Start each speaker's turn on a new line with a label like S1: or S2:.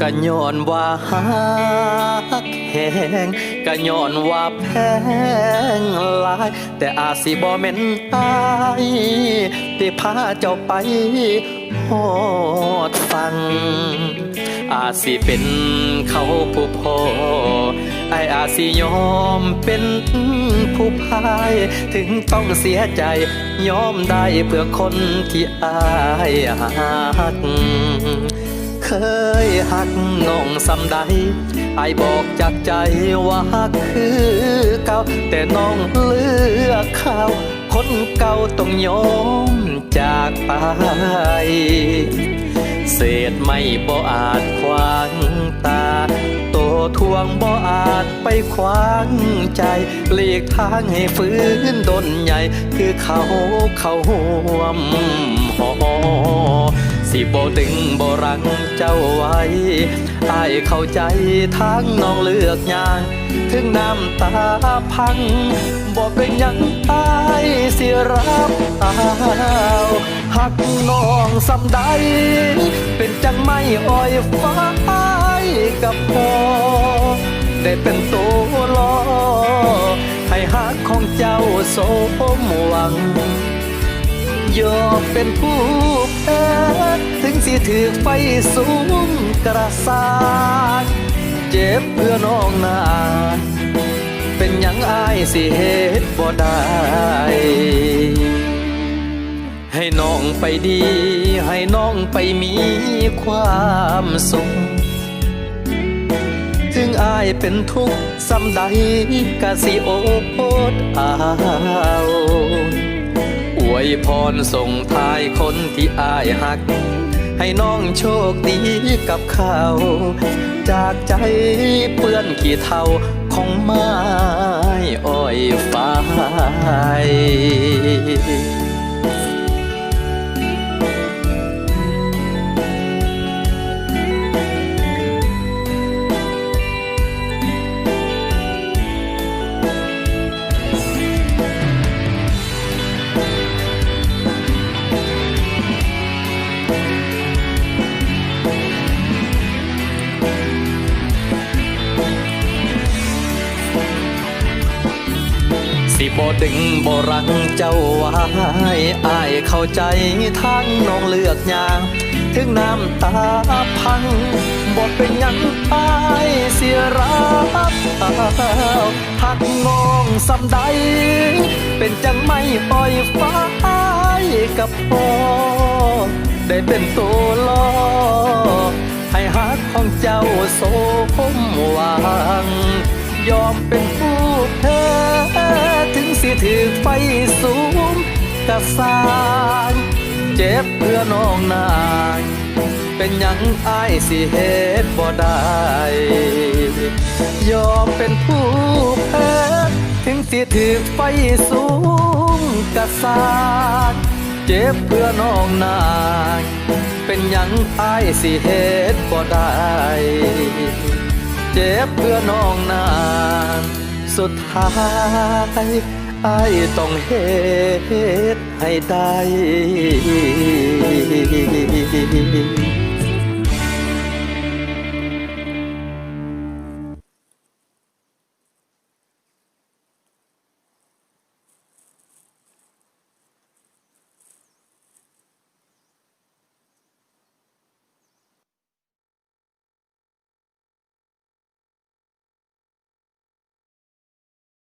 S1: ก็ย้อนว่าฮักแหงก็ย้อนว่าแพงหลาย แต่อาสิบ่แม่นอายที่พาเจ้าไปฮอดฟัง อาสิเป็นเขาผู้พอไออาสิยอมเป็นผู้พาย ถึงต้องเสียใจยอมได้เพื่อคนที่อายหัก เคยหักน้องสำใดไอบอกจากใจว่าคือเก่าแต่น้องเลือกเขาคนเก่าต้องยอมจากไป เศษไม่บ่อาจขวางตา โตทวงบ่อาจไปขวางใจหลีกทางให้ฟื้นดนใหญ่ คือเขาเขาห่วมหอ สิบ่ดึงโบรังเจ้าไว้อายเข้าใจทางน้องเลือกย่าง ถึงน้ำตาพังบ่เป็นยังอายสิรับเอาหักน้องสำใด เป็นจังไม่อ้อยฟ้ายกับพอได้เป็นตัวรอให้หักของเจ้าสมหวังยอมเป็นผู้ ถึงสิถือไฟสูงกระสานเจ็บเพื่อน้องนาน เป็นหยังอายสิเหตุบ่ได้ ให้น้องไปดี ให้น้องไปมีความสุข ถึงอายเป็นทุกข์สำใดกะสิโอดเอา วยพรส่งท้ายคนที่อายหัก ให้น้องโชคดีกับเขา จากใจเปื้อนขี้เท่าของไม้อ้อยฟ้าย สิบ่ดึงบ่รังเจ้าไว้อายเข้าใจทางน้องเลือกอย่างถึงน้ำตาพังบ่เป็นยังอายเสียรับหักงองสำใด เป็นจังไม่ปล่อยฟ้ายกับพ่อได้เป็นตัวล่อให้หักของเจ้าโสมหวัง ยอมเป็น ถือไฟสูงกระสางเจ็บเพื่อน้องนายเป็นหยังอายสิเหตุบ่ได้ ยอมเป็นผู้แพ้ถึงสิถือไฟสูงกระสางเจ็บเพื่อน้องนายเป็นหยังอายสิเหตุบ่ได้ เจ็บเพื่อน้องนานสุดท้าย อ้ายต้องเฮ็ดให้ได้